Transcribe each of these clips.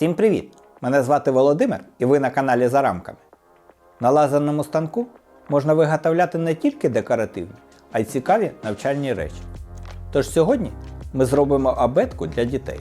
Всім привіт! Мене звати Володимир і ви на каналі За рамками. На лазерному станку можна виготовляти не тільки декоративні, а й цікаві навчальні речі. Тож сьогодні ми зробимо абетку для дітей.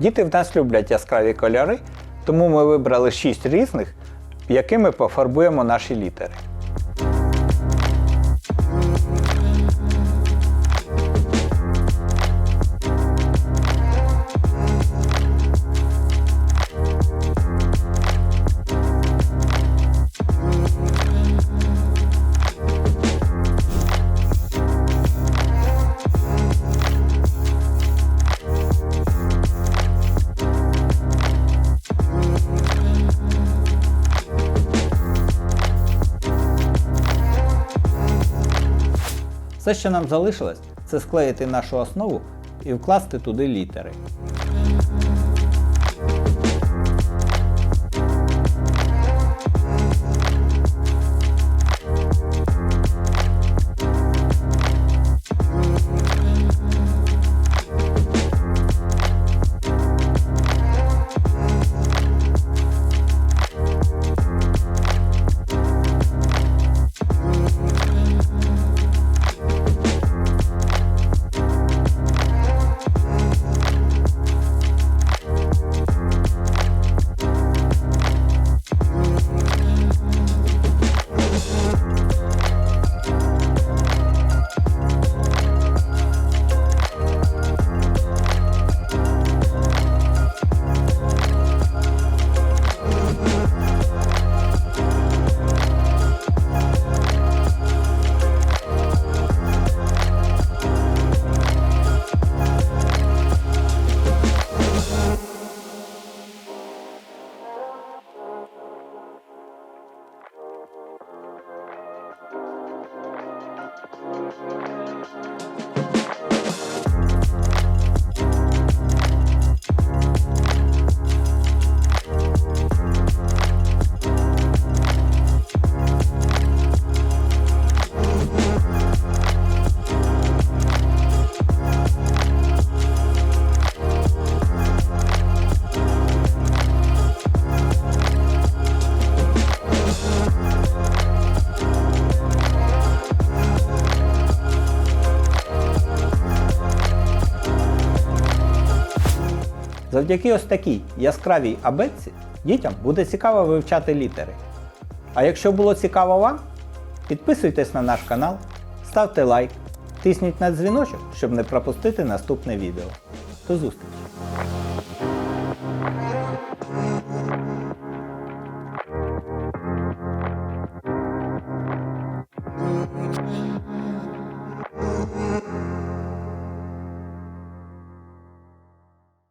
Діти в нас люблять яскраві кольори, тому ми вибрали 6 різних, якими пофарбуємо наші літери. Все, що нам залишилось, це склеїти нашу основу і вкласти туди літери. Завдяки ось такій яскравій абетці дітям буде цікаво вивчати літери. А якщо було цікаво вам, підписуйтесь на наш канал, ставте лайк, тисніть на дзвіночок, щоб не пропустити наступне відео. До зустрічі!